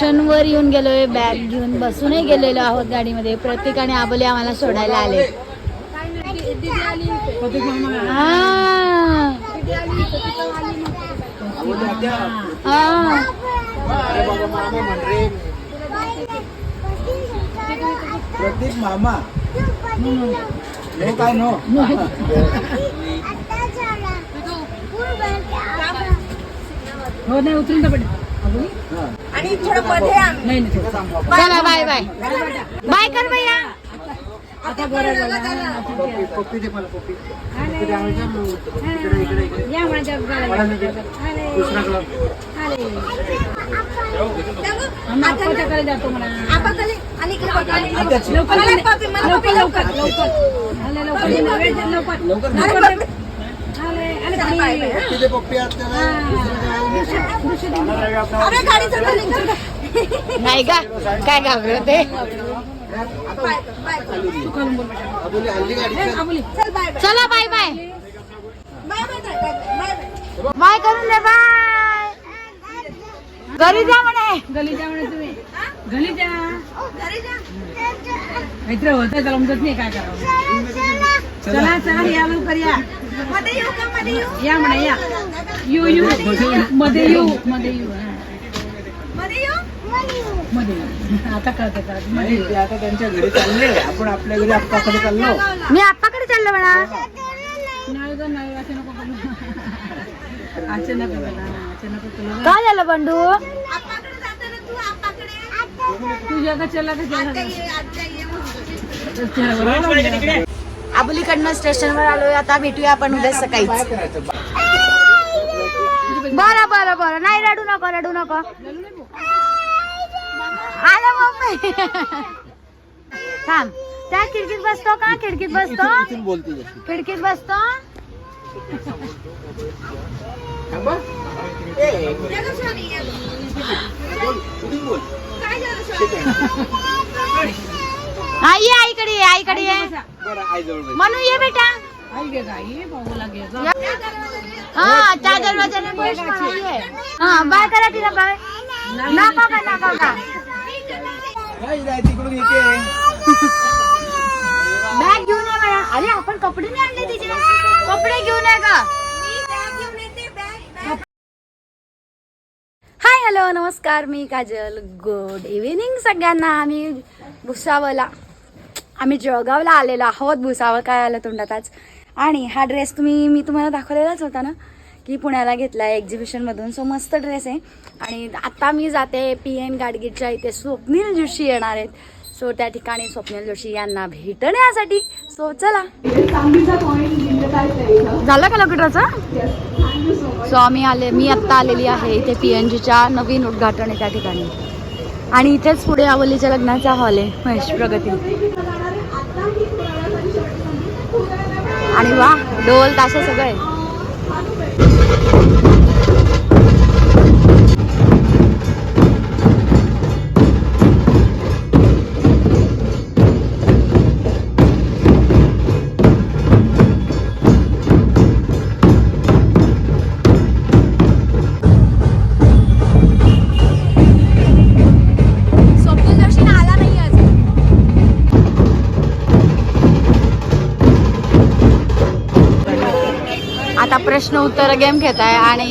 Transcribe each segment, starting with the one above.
स्टेशनवर येऊन गेलोय बॅग घेऊन बसूनही गेलेलो आहोत गाडीमध्ये. प्रत्येकाने आबोले आम्हाला सोडायला आले. हा. हा. प्रदीप मामा. नो काय नो? हो नाही उतरून तर आणि थोडं मध्ये चला बाय बाय. बाय कर भैया. आता बरं या माझ्या आपल्याकडे जातो म्हणा. लवकर लवकर लवकर लवकर. लवकर. लवकर. अरे नाही का? काय घाबर ते चला. बाय बाय बाय करून दे बाय घरी जा म्हणे. गली जा म्हणे तुम्ही. गली जा. मित्र होत जमजत नाही काय करावं. चला चला या लवकर या. का? या म्हणा या. यू यू मध्ये येऊ मध्ये हा. मध्ये आता कळतं ते आता त्यांच्या घरी चालले. आपण आपल्या घरी आप्पाकडे चाललो. मी आप्पाकडे चाललो म्हणा नाही ग नाही असं नको करू असं नको करू असं नको करू काय झालं बंडू? आपाकडे जाताना तू आपाकडे तुझ्या का चला का ये, दाबोलीकडनं स्टेशनवर आलोय. आता भेटूया आपण उद्या सकाळी बरं बरं बरं. नाही रडू नको रडू नको. आलं मम्मी. थांब. त्या खिडकीत बसतो का? खिडकीत बसतो? खिडकीत बसतो? काय आई ये आईकडे ये. म्हणू ये बेटा. हा चादर हा बाय करा तिला बाय. ना ना बॅग घेऊन ये मला अरे आपण कपडे नाही आणले तिचे. कपडे घेऊन ये का हाय हॅलो नमस्कार. मी काजल. गुड इव्हिनिंग सगळ्यांना. आम्ही भुसावला. आम्ही जळगावला आलेलो आहोत भुसावळ काय आलं तोंडात आज आणि हा ड्रेस तुम्ही मी तुम्हाला दाखवलेलाच होता ना की पुण्याला घेतला आहे एक्झिबिशनमधून सो मस्त ड्रेस आहे. आणि आत्ता मी जाते पी एन गाडगीटच्या इथे. स्वप्नील जोशी येणार आहेत. सो त्या ठिकाणी स्वप्नील जोशी यांना भेटण्यासाठी. सो चला. झालं का लॉकेटरचं सो आम्ही आले मी आत्ता आलेली आहे इथे पी एन जीच्या नवीन उद्घाटन आहे त्या ठिकाणी. आणि इथेच पुढे आवलीच्या लग्नाचा हॉल आहे. महेश प्रगती. आणि वा ढोल ताशे सगळे. प्रश्न उत्तर गेम घेत आहे आणि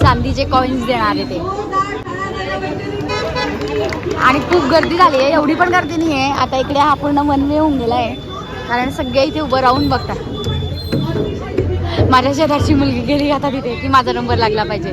चांदीचे कॉइन्स देणार आहे ते. आणि खूप गर्दी झाली आहे एवढी पण गर्दी नाही आहे. आता इकडे हा पूर्ण वन वे होऊन गेला आहे कारण सगळे इथे उभं राहून बघतात. माझ्या शेजारची मुलगी गेली आता तिथे की माझा नंबर लागला पाहिजे.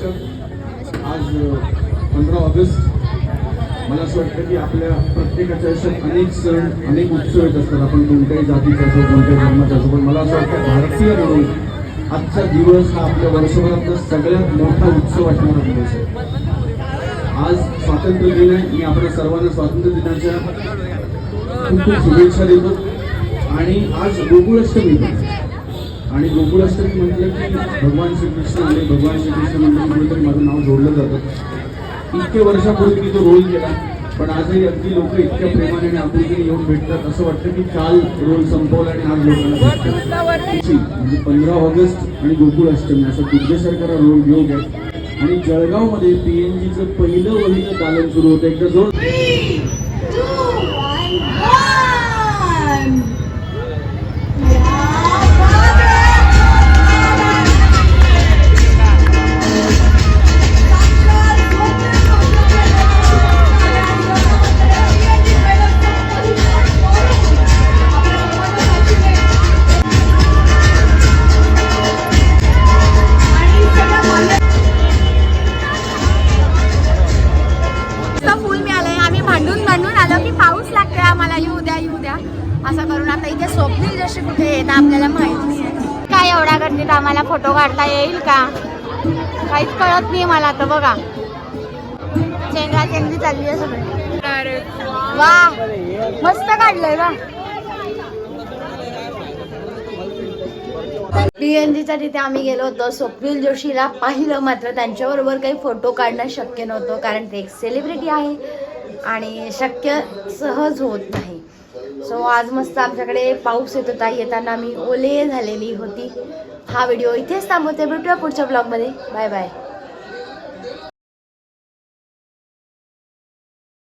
सप्रेम नमस्कार आज पंधरा ऑगस्ट मला असं वाटतं की आपल्या प्रत्येकाच्या आयुष्यात अनेक सण अनेक उत्सव येत असतात. आपण कोणत्याही जातीचा असो कोणत्याही धर्माचा असो पण मला असं वाटतं भारतीय म्हणून आजचा दिवस हा आपल्या वर्षभरातला सगळ्यात मोठा उत्सव वाटणारा दिवस आहे. आज स्वातंत्र्य दिन आहे. मी आपल्या सर्वांना स्वातंत्र्य दिनाच्या खूप खूप शुभेच्छा देतो. आणि आज गोकुळाष्टमी आणि गोकुळाष्टमी म्हटलं की भगवान श्रीकृष्ण आले भगवान श्रीकृष्ण की कुठेतरी माझं नाव जोडलं जातं. इतके वर्षापूर्वी मी तो रोल केला पण आजही अगदी लोक इतक्या प्रेमाने आणि आपुलकीने येऊन भेटतात. असं वाटतं की काल रोल संपवला आणि आज लोकांना. म्हणजे पंधरा ऑगस्ट आणि गोकुळाष्टमी असा दुर्गेसारखा रोल योग आहे आणि जळगावमध्ये पीएनजीचं पहिलं वहिलं दालन सुरू होतं. एकदा जोर काय गर्दीत आम्हाला फोटो काढता येईल का? काहीच कळत नाही मला तर बघा. चेंगरा चेंगरी चालली आहे सगळी. वा मस्त काढलंय वा बीएनजीच्या तिथे आम्ही गेलो होतो. स्वप्नील जोशीला पाहिलं मात्र त्यांच्याबरोबर काही फोटो काढणं शक्य नव्हतं कारण ते एक सेलिब्रिटी आहे आणि शक्य सहज होत नाही. सो आज मस्त आमच्याकडे पाऊस येत होता येताना मी ओले झालेली होती. हा व्हिडिओ इथेच थांबवते. भेटूया पुढच्या ब्लॉगमध्ये. Bye bye.